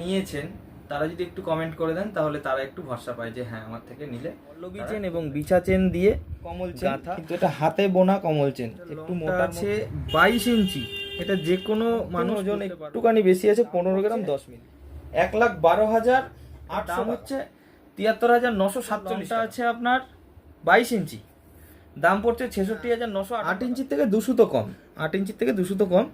নিয়েছেন তারা যদি একটু কমেন্ট করে দেন তাহলে তারা একটু ভরসা পায় যে হ্যাঁ আমার থেকে নিলে পল্লবী চেন এবং বিছা চেন দিয়ে কমল চেন কিন্তু এটা হাতে বোনা কমল চেন একটু মোটা আছে বাইশ ইঞ্চি। এটা যে কোনো মানুষ ওজন একটুখানি বেশি আছে পনেরো গ্রাম দশ মিলি। এক লাখ বারো হাজার আট দাম হচ্ছে তিয়াত্তর হাজার নশো সাতচল্লিশটা আছে আপনার বাইশ ইঞ্চি। দাম পড়ছে ছেষট্টি হাজার নশো আট ইঞ্চির থেকে দুশো তো কম। আট ইঞ্চির থেকে দুশো তো কম।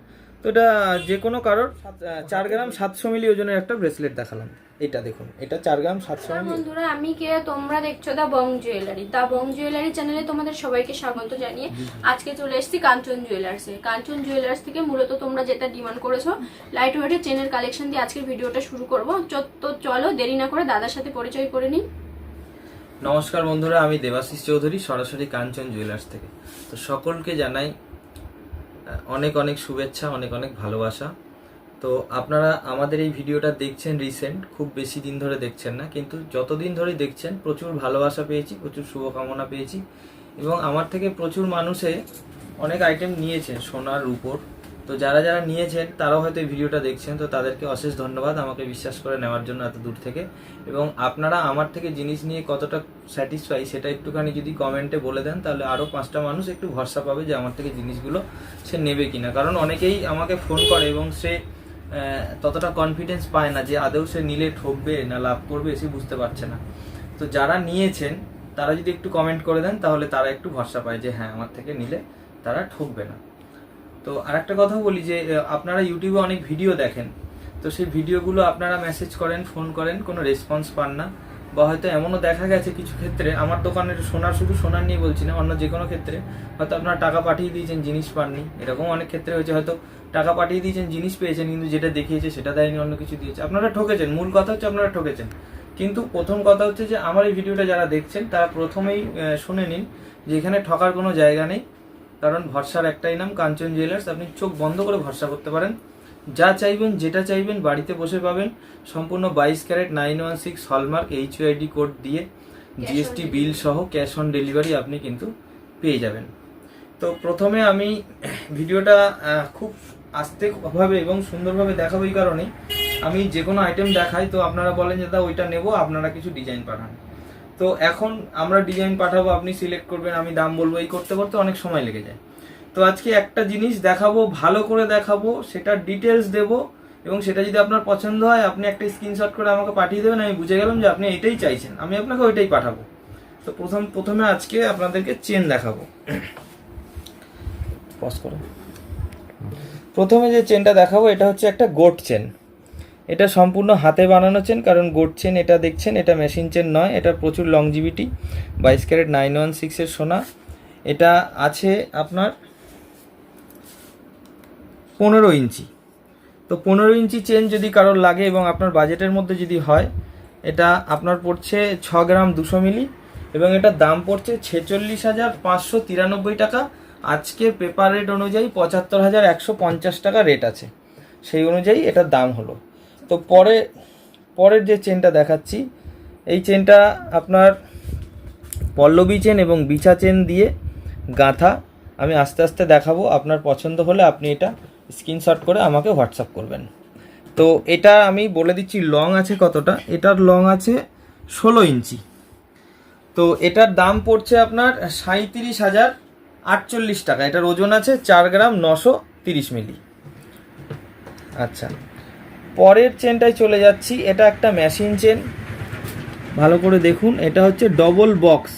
তো এটা যে কোনো কারোর সাত- চার গ্রাম সাতশো মিলি ওজনের একটা ব্রেসলেট দেখালাম। এটা দেখুন এটা চার গ্রাম সাতশো মিলি। বন্ধুরা আমি কে? তোমরা দেখছ দা বং জুয়েলারি দা বং জুয়েলারি চ্যানেলে তোমাদের সবাইকে স্বাগত জানিয়ে আজকে চলে এসেছি কাঞ্চন জুয়েলার্সে কাঞ্চন জুয়েলার্স থেকে মূলত তোমরা যেটা ডিমান্ড করেছ লাইট ওয়েটের চেনের কালেকশন দিয়ে আজকের ভিডিওটা শুরু করব। তো চলো দেরি না করে দাদার সাথে পরিচয় করে নিই। নমস্কার বন্ধুরা আমি দেবাশিস চৌধুরী সরাসরি কাঞ্চন জুয়েলার্স থেকে। তো সকলকে জানাই অনেক অনেক শুভেচ্ছা, অনেক অনেক ভালোবাসা। তো আপনারা আমাদের এই ভিডিওটা দেখছেন রিসেন্ট খুব বেশি দিন ধরে দেখছেন না, কিন্তু যতদিন ধরে দেখছেন, প্রচুর ভালোবাসা পেয়েছি, প্রচুর শুভকামনা পেয়েছি এবং আমার থেকে প্রচুর মানুষে অনেক আইটেম নিয়েছেন সোনার উপর তো যারা যারা নিয়েছেন, তারাও হয়তো এই ভিডিওটা দেখছেন, তো তাদেরকে অশেষ ধন্যবাদ আমাকে বিশ্বাস করে নেওয়ার জন্য এত দূর থেকে। এবং আপনারা আমার থেকে জিনিস নিয়ে কতটা স্যাটিসফাই সেটা একটুখানি যদি কমেন্টে বলে দেন, তাহলে আরও পাঁচটা মানুষ একটু ভরসা পাবে যে আমার থেকে জিনিসগুলো সে নেবে কিনা। কারণ অনেকেই আমাকে ফোন করে এবং সে ততটা কনফিডেন্স পায় না যে আদৌ সে নিলে ঠকবে না লাভ করবে সে বুঝতে পারছে না। তো যারা নিয়েছেন, তারা যদি একটু কমেন্ট করে দেন, তাহলে তারা একটু ভরসা পায় যে হ্যাঁ আমার থেকে নিলে তারা ঠকবে না। তো আরেকটা কথা বলি যে আপনারা ইউটিউবে অনেক ভিডিও দেখেন। তো সেই ভিডিওগুলো আপনারা মেসেজ করেন ফোন করেন, কোনো রেসপন্স পান না। বা হয়তো এমনও দেখা গেছে কিছু ক্ষেত্রে, আমার দোকানের সোনার শুধু সোনার নিয়ে বলছি না, অন্য যে কোনো ক্ষেত্রে। হয়তো আপনারা টাকা পাঠিয়ে দিয়েছেন, জিনিস পাননি। এরকম অনেক ক্ষেত্রে হয়েছে, হয়তো টাকা পাঠিয়ে দিয়েছেন, জিনিস পেয়েছেন, কিন্তু যেটা দেখিয়েছে সেটা দেয়নি, অন্য কিছু দিয়েছে। আপনারা ঠকেছেন, মূল কথা হচ্ছে আপনারা ঠকেছেন। কিন্তু প্রথম কথা হচ্ছে যে, আমার এই ভিডিওটা যারা দেখছেন, তারা প্রথমেই শুনে নিন যে, এখানে ঠকার কোনো জায়গা নেই। কারণ ভরসার একটাই নাম কাঞ্চন জুয়েলার্স আপনি চোখ বন্ধ করে ভরসা করতে পারেন। যা চাইবেন যেটা চাইবেন বাড়িতে বসে পাবেন। সম্পূর্ণ বাইশ carat nine one six hallmark H ID code দিয়ে জিএসটি বিল সহ ক্যাশ অন ডেলিভারি আপনি কিন্তু পেয়ে যাবেন। তো প্রথমে আমি ভিডিওটা খুব আস্তেভাবে এবং সুন্দরভাবে দেখাবো এই কারণে আমি যে কোনো আইটেম দেখাই তো আপনারা বলেন যে দা ওইটা নেব আপনারা কিছু ডিজাইন পাঠান। তো এখন আমরা ডিজাইন পাঠাবো, আপনি সিলেক্ট করবেন, আমি দাম বলব, এই করতে করতে অনেক সময় লেগে যায়। তো আজকে একটা জিনিস দেখাবো, ভালো করে দেখাবো, সেটা ডিটেলস দেবো, এবং সেটা যদি আপনার পছন্দ হয়, আপনি একটা স্ক্রিনশট করে আমাকে পাঠিয়ে দেবেন, আমি বুঝে গেলাম যে আপনি এটাই চাইছেন, আমি আপনাকে ওইটাই পাঠাবো। তো প্রথম, প্রথমে আজকে আপনাদেরকে চেন দেখাবো। পজ করো। প্রথমে যে চেনটা দেখাবো, এটা হচ্ছে একটা গোট চেন এটা সম্পূর্ণ হাতে বানানো চেন কারণ গোট চেন এটা দেখছেন, এটা মেশিন চেন নয়, এটা প্রচুর লংজিভিটি বাইশ ক্যারেট নাইন ওয়ান সিক্সের সোনা। এটা আছে আপনার পনেরো ইঞ্চি। তো পনেরো ইঞ্চি চেন যদি কারোর লাগে এবং আপনার বাজেটের মধ্যে যদি হয়, এটা আপনার পড়ছে ছ গ্রাম দুশো মিলি, এবং এটার দাম পড়ছে ছেচল্লিশ হাজার পাঁচশো তিরানব্বই টাকা। আজকে পেপার রেট অনুযায়ী পঁচাত্তর হাজার একশো পঞ্চাশ টাকা রেট আছে। সেই অনুযায়ী এটার দাম হলো। তো পরে, পরের যে চেনটা দেখাচ্ছি, এই চেনটা আপনার পল্লবী চেন এবং বিছা চেন দিয়ে গাঁথা। আমি আস্তে আস্তে দেখাবো, আপনার পছন্দ হলে আপনি এটা স্ক্রিনশট করে আমাকে হোয়াটসঅ্যাপ করবেন। তো এটা আমি বলে দিচ্ছি লং আছে কতটা? এটার লং আছে ষোলো ইঞ্চি। তো এটার দাম পড়ছে আপনার সাঁত্রিশ হাজার আটচল্লিশ টাকা। এটার ওজন আছে চার গ্রাম নশো তিরিশ মিলি। আচ্ছা। পরের চেনটায় চলে যাচ্ছি। এটা একটা মেশিন চেন ভালো করে দেখুন, এটা হচ্ছে ডবল বক্স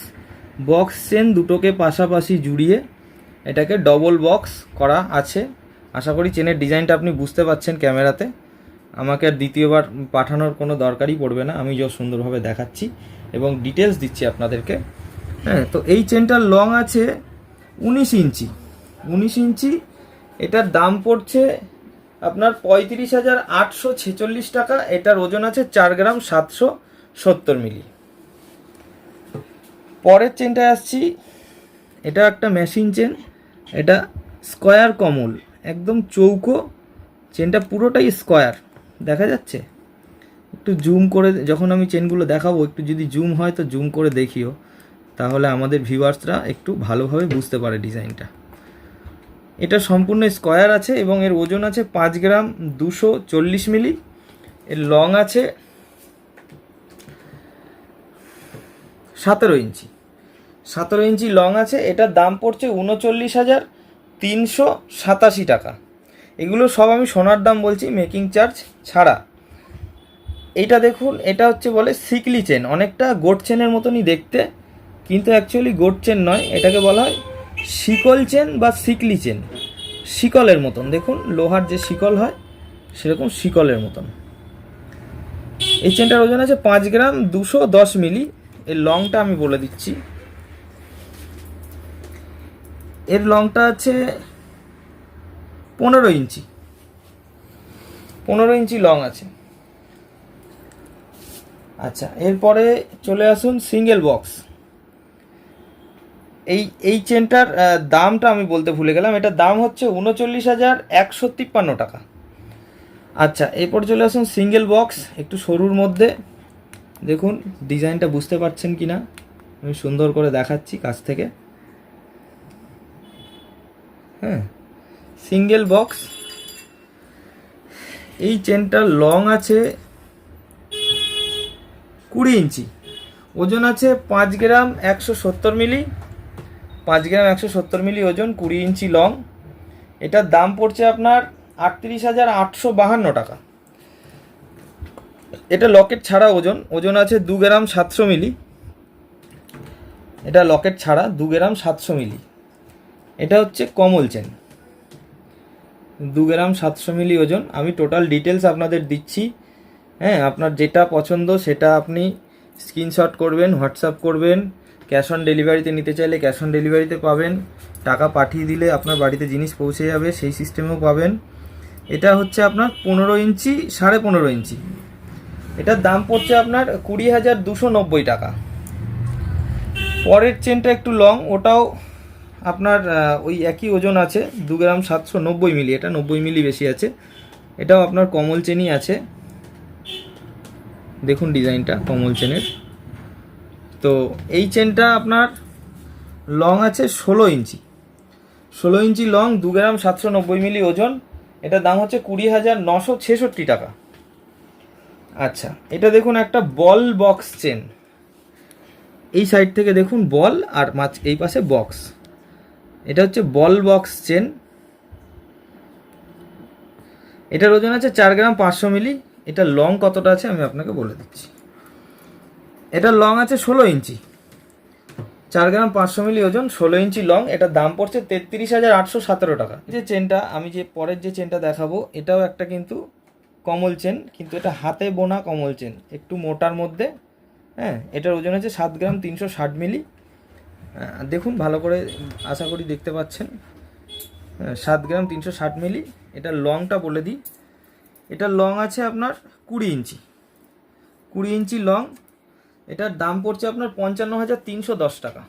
বক্স চেন দুটোকে পাশাপাশি জুড়িয়ে এটাকে ডবল বক্স করা আছে। আশা করি চেনের ডিজাইনটা আপনি বুঝতে পাচ্ছেন ক্যামেরাতে। আমাকে আর দ্বিতীয়বার পাঠানোর কোনো দরকারই পড়বে না। আমি যা সুন্দরভাবে দেখাচ্ছি এবং ডিটেলস দিচ্ছি আপনাদেরকে। হ্যাঁ তো এই চেনটার লং আছে উনিশ ইঞ্চি। উনিশ ইঞ্চি, এটার দাম পড়ছে আপনার পঁয়ত্রিশ হাজার আটশো ছেচল্লিশ টাকা, এটার ওজন আছে চার গ্রাম সাতশো সত্তর মিলি। পরের চেনটায় আসছি, এটা একটা মেশিন চেন এটা স্কয়ার কমল, একদম চৌকো চেনটা পুরোটাই স্কয়ার দেখা যাচ্ছে? একটু জুম করে, যখন আমি চেনগুলো দেখাবো, একটু যদি জুম হয় তো জুম করে দেখিও, তাহলে আমাদের ভিউয়ার্সরা একটু ভালোভাবে বুঝতে পারে ডিজাইনটা এটা সম্পূর্ণ স্কয়ার আছে এবং এর ওজন আছে পাঁচ গ্রাম দুশো চল্লিশ মিলি। এর লং আছে সতেরো ইঞ্চি। সতেরো ইঞ্চি লং আছে, এটার দাম পড়ছে উনচল্লিশ হাজার তিনশো সাতাশি টাকা। এগুলো সব আমি সোনার দাম বলছি মেকিং চার্জ ছাড়া। এটা দেখুন, এটা হচ্ছে বলে সিকলি চেন অনেকটা গোট চেনের মতনই দেখতে, কিন্তু অ্যাকচুয়ালি গোট চেন নয়, এটাকে বলা হয় শিকল চেন বা সিকলি চেন। শিকলের মতন। দেখুন, লোহার যে শিকল হয়, সেরকম শিকলের মতন। এই চেনটার ওজন আছে পাঁচ গ্রাম দুশো দশ মিলি। এর লংটা আমি বলে দিচ্ছি। এর লংটা আছে পনেরো ইঞ্চি। পনেরো ইঞ্চি লং আছে। আচ্ছা এরপরে চলে আসুন সিঙ্গেল বক্স। এই এই চেনটার দামটা আমি বলতে ভুলে গেলাম। এটার দাম হচ্ছে উনচল্লিশ হাজার একশো তিপ্পান্ন টাকা। আচ্ছা এরপর চলে আসুন সিঙ্গেল বক্স একটু সরুর মধ্যে। দেখুন, ডিজাইনটা বুঝতে পারছেন কি না আমি সুন্দর করে দেখাচ্ছি কাছ থেকে। হ্যাঁ সিঙ্গেল বক্স এই চেনটার লং আছে কুড়ি ইঞ্চি। ওজন আছে পাঁচ গ্রাম একশো সত্তর মিলি। পাঁচ গ্রাম একশো সত্তর মিলি ওজন, কুড়ি ইঞ্চি লং এটার দাম পড়ছে আপনার আটত্রিশ হাজার আটশো বাহান্ন টাকা। এটা লকেট ছাড়া ওজন ওজন আছে দু গ্রাম সাতশো মিলি। এটা লকেট ছাড়া দু গ্রাম সাতশো মিলি। এটা হচ্ছে কমল চেন। দু গ্রাম সাতশো মিলি ওজন। আমি টোটাল ডিটেলস আপনাদের দিচ্ছি। হ্যাঁ আপনার যেটা পছন্দ সেটা আপনি স্ক্রিনশট করবেন, হোয়াটসঅ্যাপ করবেন। ক্যাশ অন ডেলিভারিতে নিতে চাইলে ক্যাশ অন ডেলিভারিতে পাবেন। টাকা পাঠিয়ে দিলে আপনার বাড়িতে জিনিস পৌঁছে যাবে, সেই সিস্টেমেও পাবেন। এটা হচ্ছে আপনার পনেরো ইঞ্চি, সাড়ে পনেরো ইঞ্চি। এটার দাম পড়ছে আপনার কুড়ি হাজার দুশো নব্বই টাকা। পরের চেনটা একটু লং ওটাও আপনার ওই একই ওজন আছে, দু গ্রাম সাতশো নব্বই মিলি, এটা নব্বই মিলি বেশি আছে। এটাও আপনার কমল চেনই আছে। দেখুন ডিজাইনটা কমল চেনের তো এই চেনটা আপনার লং আছে ষোলো ইঞ্চি। ষোলো ইঞ্চি লং দু গ্রাম সাতশো নব্বই মিলি ওজন। এটার দাম হচ্ছে কুড়ি হাজার নশো ছেষট্টি টাকা। আচ্ছা এটা দেখুন একটা বল বক্স চেন এই সাইড থেকে দেখুন বল আর মাছ এই পাশে বক্স এটা হচ্ছে বল বক্স চেন এটার ওজন আছে চার গ্রাম পাঁচশো মিলি। এটা লং কতটা আছে আমি আপনাকে বলে দিচ্ছি। এটা লং আছে ষোলো ইঞ্চি। চার গ্রাম পাঁচশো মিলি ওজন, ষোলো ইঞ্চি লং এটার দাম পড়ছে তেত্রিশ হাজার আটশো সতেরো টাকা। যে চেনটা আমি যে পরের যে চেনটা দেখাবো, এটাও একটা কিন্তু কমল চেন কিন্তু এটা হাতে বোনা কমল চেন একটু মোটার মধ্যে। হ্যাঁ এটার ওজন আছে সাত গ্রাম তিনশো ষাট মিলি। দেখুন, ভালো করে আশা করি দেখতে পাচ্ছেন। সাত গ্রাম তিনশো ষাট মিলি এটার লংটা বলে দিই। এটার লং আছে আপনার কুড়ি ইঞ্চি। কুড়ি ইঞ্চি লং এটার দাম পড়ছে আপনার পঞ্চান্ন হাজার তিনশো দশ টাকা।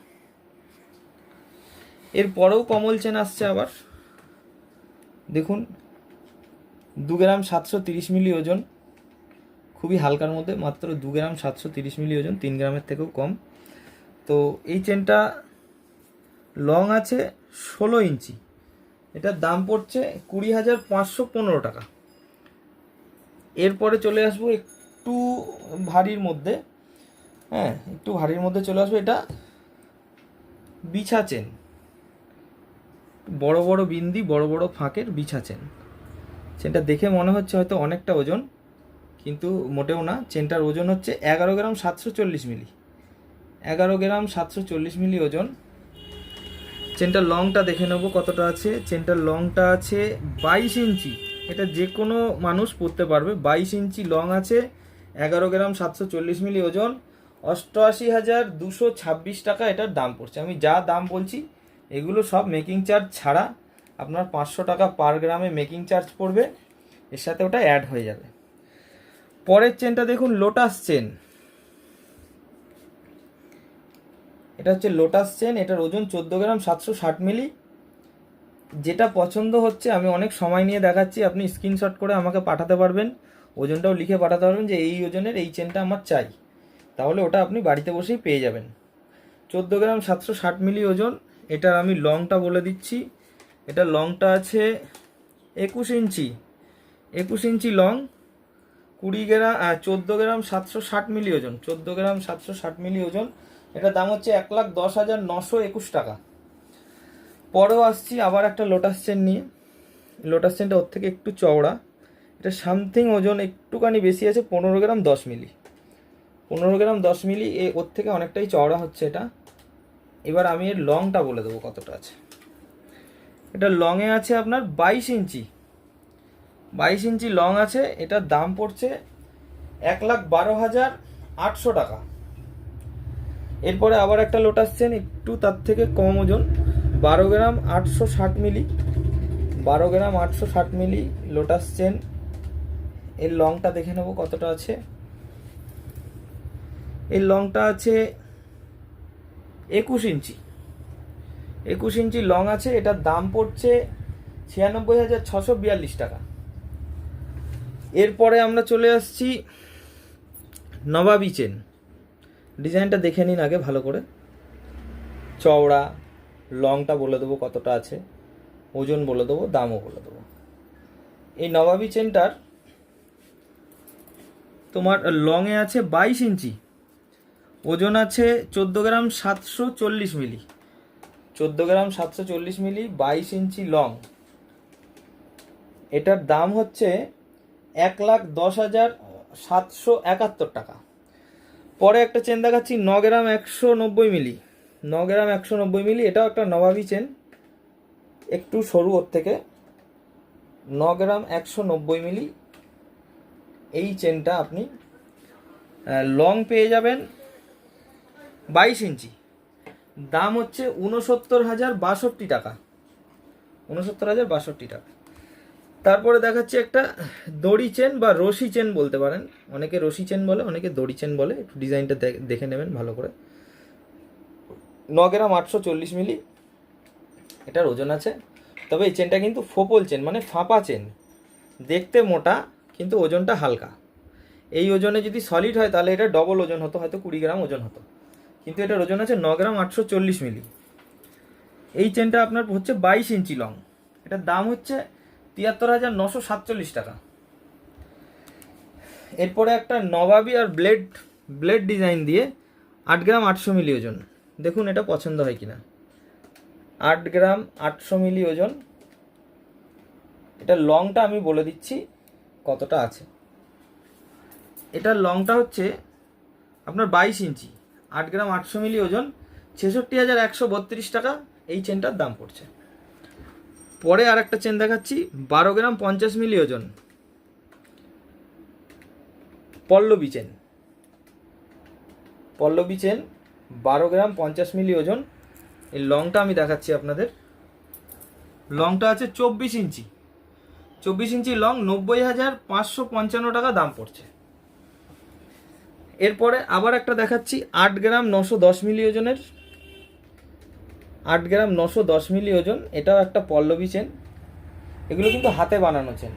এরপরেও কমল চেন আসছে আবার। দেখুন, দু গ্রাম সাতশো তিরিশ মিলি ওজন। খুবই হালকার মধ্যে, মাত্র দু গ্রাম সাতশো তিরিশ মিলি ওজন, তিন গ্রামের থেকেও কম। তো এই চেনটা লং আছে ষোলো ইঞ্চি। এটার দাম পড়ছে কুড়ি হাজার পাঁচশো পনেরো টাকা। এরপরে চলে আসব একটু ভারীর মধ্যে। হ্যাঁ একটু ভারীর মধ্যে চলে আসবে এটা। বিছা চেন। বড় বড় বিন্দি, বড় বড় ফাঁকের বিছা চেন। চেনটা দেখে মনে হচ্ছে হয়তো অনেকটা ওজন, কিন্তু মোটেও না। চেনটার ওজন হচ্ছে এগারো গ্রাম সাতশো চল্লিশ মিলি। এগারো গ্রাম সাতশো চল্লিশ মিলি ওজন। চেনটার লংটা দেখে নেব কতটা আছে। চেনটার লংটা আছে বাইশ ইঞ্চি। এটা যে কোনো মানুষ পরতে পারবে। বাইশ ইঞ্চি লং আছে, এগারো গ্রাম সাতশো চল্লিশ মিলি ওজন। অষ্টআশি হাজার দুশো ছাব্বিশ টাকা এটার দাম পড়ছে। আমি যা দাম বলছি, এগুলো সব মেকিং চার্জ ছাড়া আপনার পাঁচশো টাকা পার গ্রামে মেকিং চার্জ পড়বে। এর সাথে ওটা অ্যাড হয়ে যাবে। পরের চেনটা দেখুন লোটাস চেন এটা হচ্ছে লোটাস চেন এটার ওজন চোদ্দ গ্রাম সাতশো ষাট মিলি যেটা পছন্দ হচ্ছে, আমি অনেক সময় নিয়ে দেখাচ্ছি, আপনি স্ক্রিনশট করে আমাকে পাঠাতে পারবেন। ওজনটাও লিখে পাঠাতে পারবেন যে এই ওজনের এই চেনটা আমার চাই। তাহলে ওটা আপনি বাড়িতে বসেই পেয়ে যাবেন। চোদ্দ গ্রাম সাতশো ষাট মিলি ওজন, এটার আমি লংটা বলে দিচ্ছি। এটা লংটা আছে একুশ ইঞ্চি একুশ ইঞ্চি লং, কুড়ি গ্রাম চোদ্দ গ্রাম সাতশো ষাট মিলি ওজন, চোদ্দ গ্রাম সাতশো ষাট মিলি ওজন। এটার দাম হচ্ছে এক লাখ দশ হাজার নশো একুশ টাকা। পরেও আসছি আবার একটা লোটাস চেন নিয়ে। লোটাস চেনটা ওর থেকে একটু চওড়া। এটা সামথিং ওজন একটুখানি বেশি আছে, পনেরো গ্রাম দশ মিলি। পনেরো গ্রাম, দশ মিলি, এ ওর থেকে অনেকটাই চওড়া হচ্ছে এটা। এবার আমি এর লংটা বলে দেবো কতটা আছে। এটা লংয়ে আছে আপনার বাইশ ইঞ্চি। বাইশ ইঞ্চি লং আছে, এটার দাম পড়ছে এক লাখ বারো হাজার আটশো টাকা। এরপরে আবার একটা লোটাস চেন একটু তার থেকে কম ওজন, বারো গ্রাম আটশো ষাট মিলি, বারো গ্রাম আটশো ষাট মিলি লোটাস চেন এর লংটা দেখে নেব কতটা আছে। এর লংটা আছে একুশ ইঞ্চি। একুশ ইঞ্চি লং আছে, এটার দাম পড়ছে ছিয়ানব্বই হাজার ছশো বিয়াল্লিশ টাকা। এরপরে আমরা চলে আসছি নবাবি চেন ডিজাইনটা দেখে নিন আগে ভালো করে। চওড়া লংটা বলে দেবো কতটা আছে, ওজন বলে দেবো, দামও বলে দেবো। এই নবাবি চেনটার তোমার লংয়ে আছে বাইশ ইঞ্চি। ওজন আছে চোদ্দ গ্রাম সাতশো চল্লিশ মিলি। চোদ্দ গ্রাম সাতশো চল্লিশ মিলি, বাইশ ইঞ্চি লং এটার দাম হচ্ছে এক লাখ দশ হাজার সাতশো একাত্তর টাকা। পরে একটা চেন দেখাচ্ছি, ন গ্রাম একশো নব্বই মিলি। ন গ্রাম একশো নব্বই মিলি, এটাও একটা নবাবি চেন একটু সরু ওর থেকে। ন গ্রাম একশো নব্বই মিলি, এই চেনটা আপনি লং পেয়ে যাবেন। বাইশ ইঞ্চি। দাম হচ্ছে উনসত্তর হাজার বাষট্টি টাকা। উনসত্তর হাজার বাষট্টি টাকা। তারপরে দেখাচ্ছি একটা দড়ি চেন বা রশি চেন বলতে পারেন। অনেকে রশি চেন বলে, অনেকে দড়ি চেন বলে। একটু ডিজাইনটা দেখে নেবেন ভালো করে। ন গ্রাম আটশো চল্লিশ মিলি। এটার ওজন আছে। তবে এই চেনটা কিন্তু ফোপল চেন মানে ফাঁপা চেন। দেখতে মোটা, কিন্তু ওজনটা হালকা। এই ওজনে যদি সলিড হয়, তাহলে এটা ডবল ওজন হতো, হয়তো কুড়ি গ্রাম ওজন হতো। কিন্তু এটার ওজন আছে ন গ্রাম আটশো চল্লিশ মিলি। এই চেনটা আপনার হচ্ছে বাইশ ইঞ্চি লং। এটার দাম হচ্ছে তিয়াত্তর হাজার নশো সাতচল্লিশ টাকা। এরপরে একটা নবাবি আর ব্লেড ব্লেড ডিজাইন দিয়ে আট গ্রাম আটশো মিলি ওজন। দেখুন এটা পছন্দ হয় কিনা। আট গ্রাম আটশো মিলি ওজন। এটা লংটা আমি বলে দিচ্ছি কতটা আছে। এটার লংটা হচ্ছে আপনার বাইশ ইঞ্চি। আট গ্রাম আটশো মিলি ওজন, ছেষট্টি হাজার একশো বত্রিশ টাকা, এই চেনটার দাম পড়ছে। পরে আর একটা চেন দেখাচ্ছি, বারো গ্রাম পঞ্চাশ মিলি ওজন, পল্লবী চেন। পল্লবী চেন, বারো গ্রাম পঞ্চাশ মিলি ওজন, এই লংটা আমি দেখাচ্ছি আপনাদের। লংটা আছে চব্বিশ ইঞ্চি চব্বিশ ইঞ্চি লং নব্বই হাজার পাঁচশো পঞ্চান্ন টাকা দাম পড়ছে। এরপরে আবার একটা দেখাচ্ছি, আট গ্রাম নশো দশ মিলি ওজনের আট গ্রাম নশো দশ মিলি ওজন এটাও একটা পল্লবী চেন এগুলো কিন্তু হাতে বানানো চেন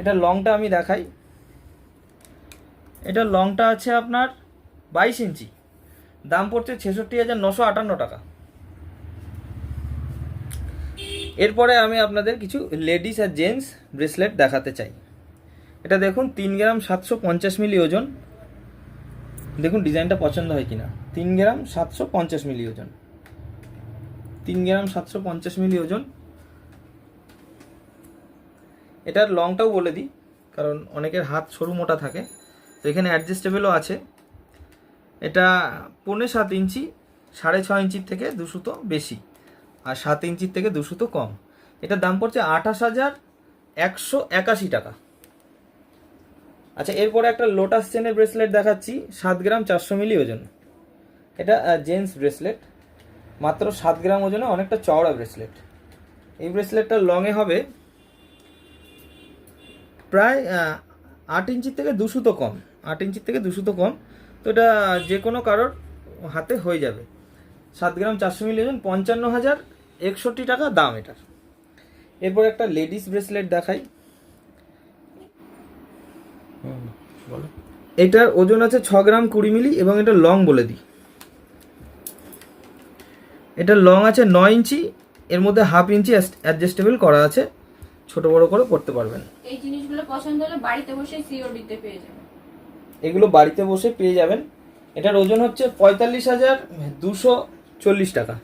এটা লংটা আমি দেখাই। এটা লংটা আছে আপনার বাইশ ইঞ্চি। দাম পড়ছে ছেষট্টি হাজার নশো আটান্ন টাকা। এরপরে আমি আপনাদের কিছু লেডিস আর জেন্টস ব্রেসলেট দেখাতে চাই। এটা দেখুন, তিন গ্রাম সাতশো পঞ্চাশ মিলি ওজন দেখুন, ডিজাইনটা পছন্দ হয় কিনা। তিন গ্রাম সাতশো পঞ্চাশ মিলি ওজন। তিন গ্রাম সাতশো পঞ্চাশ মিলি ওজন। এটার লংটাও বলে দিই, কারণ অনেকের হাত সরু মোটা থাকে। তো এখানে অ্যাডজাস্টেবলও আছে। এটা পৌনে সাত ইঞ্চি, সাড়ে ছ ইঞ্চির থেকে দুশোতো বেশি, আর সাত ইঞ্চির থেকে দুশোতো কম। এটার দাম পড়ছে আঠাশ হাজার একশো একাশি টাকা। আচ্ছা এরপরে একটা লোটাস চেনের ব্রেসলেট দেখাচ্ছি, সাত গ্রাম চারশো মিলি ওজন। এটা জেন্টস ব্রেসলেট মাত্র সাত গ্রাম ওজনে অনেকটা চওড়া ব্রেসলেট এই ব্রেসলেটটা লংয়ে হবে, প্রায় আট ইঞ্চির থেকে দুশো তো কম, আট ইঞ্চির থেকে দুশো তো কম। তো এটা যে কোনো কারোর হাতে হয়ে যাবে। সাত গ্রাম চারশো মিলি ওজন, পঞ্চান্ন হাজার একষট্টি টাকা দাম এটার। এরপর একটা লেডিস ব্রেসলেট দেখাই। বলো। এটার ওজন আছে ছ গ্রাম কুড়ি মিলি এবং এটা লং বলে দিই। এটা লং আছে ন ইঞ্চি এর মধ্যে হাফ ইঞ্চি অ্যাডজাস্টেবল করা আছে। ছোট বড় করে করতে পারবেন। এই জিনিসগুলো পছন্দ হলে বাড়িতে বসে সিওডিতে পেয়ে যাবে এগুলো বাড়িতে বসে পেয়ে যাবেন। এটার ওজন হচ্ছে পঁয়তাল্লিশ হাজার দুশো চল্লিশ টাকা।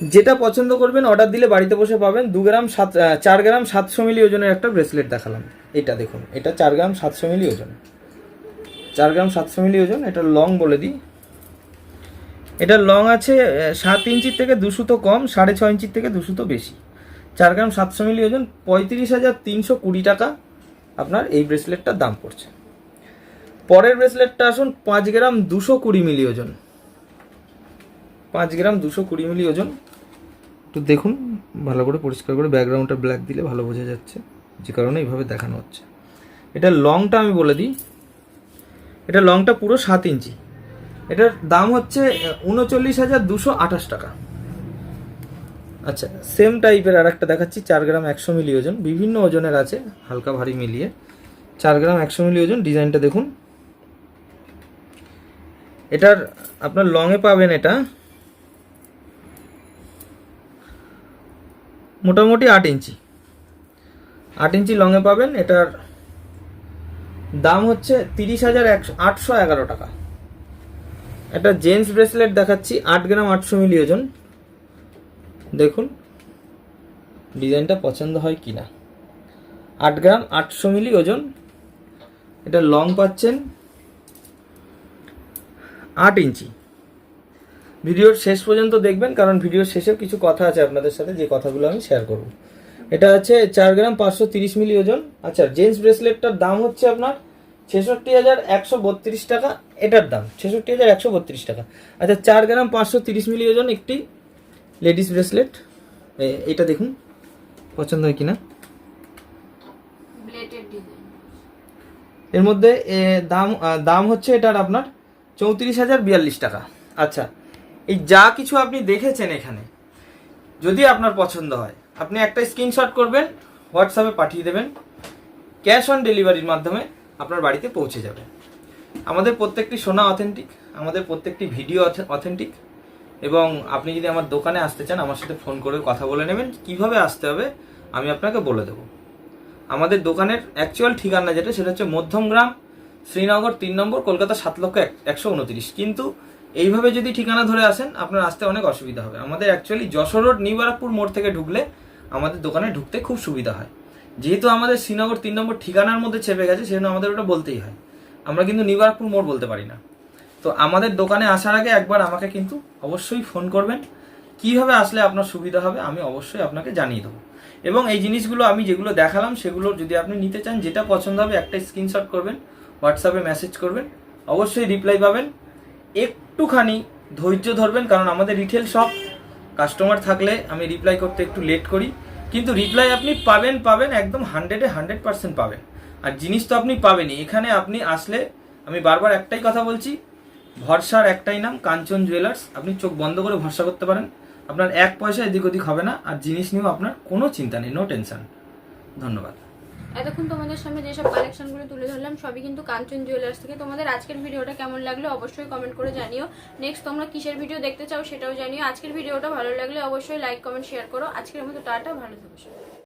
যেটা পছন্দ করবেন অর্ডার দিলে বাড়িতে বসে পাবেন। দু গ্রাম সাত চার গ্রাম সাতশো মিলি ওজনের একটা ব্রেসলেট দেখালাম। এটা দেখুন, এটা চার গ্রাম সাতশো মিলি ওজন। চার গ্রাম সাতশো মিলি ওজন, এটা লং বলে দিই। এটা লং আছে সাত ইঞ্চির থেকে দুশো কম, সাড়ে ছ ইঞ্চির থেকে দুশো তো বেশি। চার গ্রাম সাতশো মিলি ওজন, পঁয়ত্রিশ হাজার তিনশো কুড়ি টাকা আপনার এই ব্রেসলেটটার দাম পড়ছে। পরের ব্রেসলেটটা আসুন, পাঁচ গ্রাম দুশো কুড়ি মিলি ওজন। পাঁচ গ্রাম দুশো কুড়ি মিলি ওজন। একটু দেখুন, ভালো করে পরিষ্কার করে ব্যাকগ্রাউন্ডটা ব্ল্যাক দিলে ভালো বোঝা যাচ্ছে। যে কারণে এইভাবে দেখানো হচ্ছে। এটা লংটা আমি বলে দিই। এটা লংটা পুরো সাত ইঞ্চি। এটার দাম হচ্ছে উনচল্লিশ হাজার দুশো আঠাশ টাকা। আচ্ছা সেম টাইপের আর একটা দেখাচ্ছি, চার গ্রাম একশো মিলি ওজন। বিভিন্ন ওজনের আছে, হালকা ভারী মিলিয়ে। চার গ্রাম একশো মিলি ওজন, ডিজাইনটা দেখুন। এটার আপনার লংয়ে পাবেন এটা মোটামুটি আট ইঞ্চি। আট ইঞ্চি লংয়ে পাবেন। এটার দাম হচ্ছে তিরিশ হাজার একশো আটশো এগারো টাকা। একটা জেন্টস ব্রেসলেট দেখাচ্ছি, আট গ্রাম আটশো মিলি ওজন। দেখুন, ডিজাইনটা পছন্দ হয় কি না আট গ্রাম আটশো মিলি ওজন। এটা লং পাচ্ছেন আট ইঞ্চি। ভিডিওর শেষ পর্যন্ত দেখবেন কারণ ভিডিওর শেষেও কিছু কথা আছে আপনাদের সাথে যে কথাগুলো আমি শেয়ার করব। এটা আছে চার গ্রাম পাঁচশো তিরিশ মিলি ওজন। আচ্ছা জেন্টস ব্রেসলেটটার দাম হচ্ছে আপনার ছেষট্টি হাজার একশো বত্রিশ টাকা এটার দাম ছেষট্টি হাজার একশো বত্রিশ টাকা। আচ্ছা চার গ্রাম পাঁচশো তিরিশ মিলি ওজন একটি লেডিস ব্রেসলেট এটা দেখুন পছন্দ হয় কিনা? এর মধ্যে দাম দাম হচ্ছে এটার আপনার চৌত্রিশ হাজার বিয়াল্লিশ টাকা। আচ্ছা এই যা কিছু আপনি দেখেছেন এখানে, যদি আপনার পছন্দ হয়, আপনি একটা স্ক্রিনশট করবেন হোয়াটসঅ্যাপে পাঠিয়ে দেবেন ক্যাশ অন ডেলিভারির মাধ্যমে আপনার বাড়িতে পৌঁছে যাবে। আমাদের প্রত্যেকটি সোনা অথেন্টিক আমাদের প্রত্যেকটি ভিডিও অথেন্টিক এবং আপনি যদি আমার দোকানে আসতে চান, আমার সাথে ফোন করে কথা বলে নেবেন, কীভাবে আসতে হবে আমি আপনাকে বলে দেবো। আমাদের দোকানের অ্যাকচুয়াল ঠিকানা যেটা, সেটা হচ্ছে মধ্যমগ্রাম, শ্রীনগর তিন নম্বর, কলকাতা সাত লক্ষ এক- একশো উনত্রিশ। কিন্তু এইভাবে যদি ঠিকানা ধরে আসেন, আপনার আসতে অনেক অসুবিধা হবে। আমাদের অ্যাকচুয়ালি যশোর রোড নিবারকপুর মোড় থেকে ঢুকলে আমাদের দোকানে ঢুকতে খুব সুবিধা হয়। যেহেতু আমাদের শ্রীনগর তিন নম্বর ঠিকানার মধ্যে চেপে গেছে, সেজন্য আমাদের ওটা বলতেই হয়। আমরা কিন্তু নিবারকপুর মোড় বলতে পারি না। তো আমাদের দোকানে আসার আগে একবার আমাকে কিন্তু অবশ্যই ফোন করবেন। কীভাবে আসলে আপনার সুবিধা হবে, আমি অবশ্যই আপনাকে জানিয়ে দেবো। এবং এই জিনিসগুলো আমি যেগুলো দেখালাম, সেগুলো যদি আপনি নিতে চান, যেটা পছন্দ হবে, একটা স্ক্রিনশট করবেন হোয়াটসঅ্যাপে মেসেজ করবেন, অবশ্যই রিপ্লাই পাবেন। একটুখানি ধৈর্য ধরবেন, কারণ আমাদের রিটেল শপ কাস্টমার থাকলে আমি রিপ্লাই করতে একটু লেট করি। কিন্তু রিপ্লাই আপনি পাবেন পাবেন, একদম হান্ড্রেডে হান্ড্রেড পার্সেন্ট পাবেন। আর জিনিস তো আপনি পাবেনই। এখানে আপনি আসলে, আমি বারবার একটাই কথা বলছি, ভরসার একটাই নাম, কাঞ্চন জুয়েলার্স আপনি চোখ বন্ধ করে ভরসা করতে পারেন। আপনার এক পয়সা এদিক ওদিক হবে না, আর জিনিস নিয়েও আপনার কোনো চিন্তা নেই নো টেনশন ধন্যবাদ। এতক্ষণ তোমাদের সামনে যেসব কালেকশনগুলো তুলে ধরলাম, সবই কিন্তু কাঞ্চন জুয়েলার্স থেকে। তোমাদের আজকের ভিডিওটা কেমন লাগল অবশ্যই কমেন্ট করে জানিও। নেক্সট তোমরা কিসের ভিডিও দেখতে চাও সেটাও জানিও। আজকের ভিডিওটা ভালো লাগলে অবশ্যই লাইক কমেন্ট শেয়ার করো। আজকের মতো টাটা, ভালো থাকো।